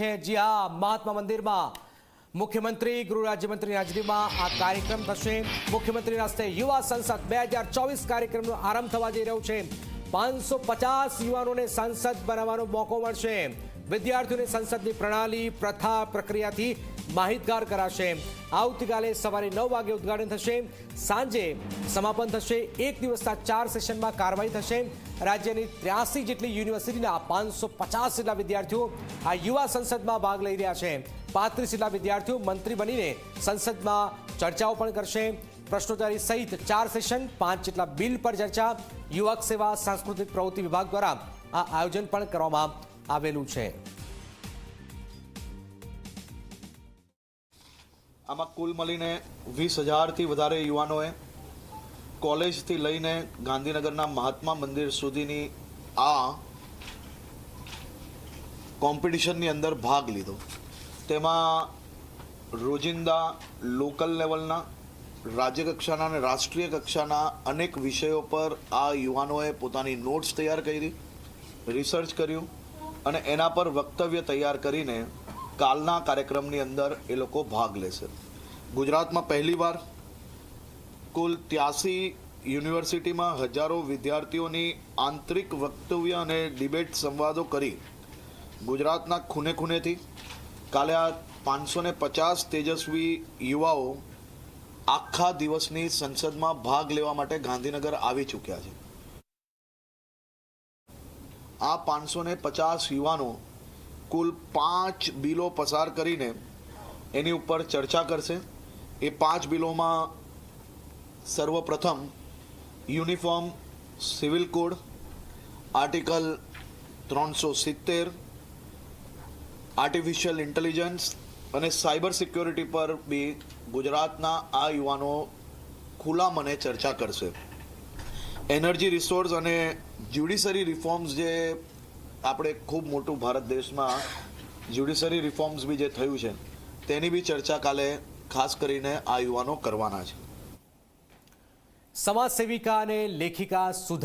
છે જી હા, મહાત્મા મંદિરમાં. મુખ્યમંત્રી, ગૃહ રાજ્યમંત્રીની હાજરીમાં આ કાર્યક્રમ થશે. મુખ્યમંત્રીના હસ્તે યુવા સંસદ બે કાર્યક્રમનો આરંભ થવા જઈ રહ્યો છે. પાંચસો પચાસ યુવાનોને સંસદ બનાવવાનો મોકો મળશે. વિદ્યાર્થીઓને સંસદની પ્રણાલી, પ્રથા, પ્રક્રિયાથી માહિતગાર કરાશે. આવતીકાલે સવારે નવ વાગે ઉદ્ઘાટન થશે. સાંજે સમાપન થશે. એક દિવસના ચાર સેશનમાં કાર્યવાહી થશે. રાજ્યની ત્ર્યાસી જેટલી યુનિવર્સિટીના પાંચસો પચાસ જેટલા વિદ્યાર્થીઓ આ યુવા સંસદમાં ભાગ લઈ રહ્યા છે. પાંત્રીસ જેટલા વિદ્યાર્થીઓ મંત્રી બનીને સંસદમાં ચર્ચાઓ પણ કરશે. પ્રશ્નોત્તરી સહિત ચાર સેશન પાંચ જેટલા બિલ પર ચર્ચા, યુવક સેવા, સાંસ્કૃતિક પ્રવૃત્તિ વિભાગ દ્વારા આ આયોજન પણ કરવામાં આવેલું છે. આમાં કુલ મળીને વીસ હજારથી વધારે યુવાનોએ કોલેજથી લઈને ગાંધીનગરના મહાત્મા મંદિર સુધીની આ કોમ્પિટિશનની અંદર ભાગ લીધો. તેમાં રોજિંદા લોકલ લેવલના રાજ્ય કક્ષાના અને રાષ્ટ્રીય કક્ષાના અનેક વિષયો પર આ યુવાનોએ પોતાની નોટ્સ તૈયાર કરી, રિસર્ચ કર્યું અને એના પર વક્તવ્ય તૈયાર કરીને કાલના કાર્યક્રમની અંદર એ લોકો ભાગ લેશે. ગુજરાતમાં પહેલીવાર કુલ ત્યાસી યુનિવર્સિટીમાં હજારો વિદ્યાર્થીઓની આંતરિક વક્તવ્ય અને ડિબેટ સંવાદો કરી ગુજરાતના ખૂને ખૂનેથી કાલે આ પાંચસો પચાસ તેજસ્વી યુવાઓ આખા દિવસની સંસદમાં ભાગ લેવા માટે ગાંધીનગર આવી ચૂક્યા છે. આ પાંચસો ને પચાસ યુવાનો કુલ પાંચ બિલો પસાર કરીને એની ઉપર ચર્ચા કરશે. એ પાંચ બિલોમાં સર્વપ્રથમ યુનિફોર્મ, સિવિલ કોડ, આર્ટિકલ ત્રણસો સિત્તેર, આર્ટિફિશિયલ ઇન્ટેલિજન્સ અને સાયબર સિક્યોરિટી પર બી ગુજરાતના આ યુવાનો ખુલ્લા મને ચર્ચા કરશે. એનર્જી રિસોર્સ અને જ્યુડિશરી રિફોર્મ્સ જે આપણે ખૂબ મોટું ભારત દેશમાં જ્યુડિશરી રિફોર્મ્સ બી જે થયું છે, તેની બી ચર્ચા કાલે ખાસ કરીને આ યુવાનો કરવાના છે. સમાજ સેવિકા અને લેખિકા સુધા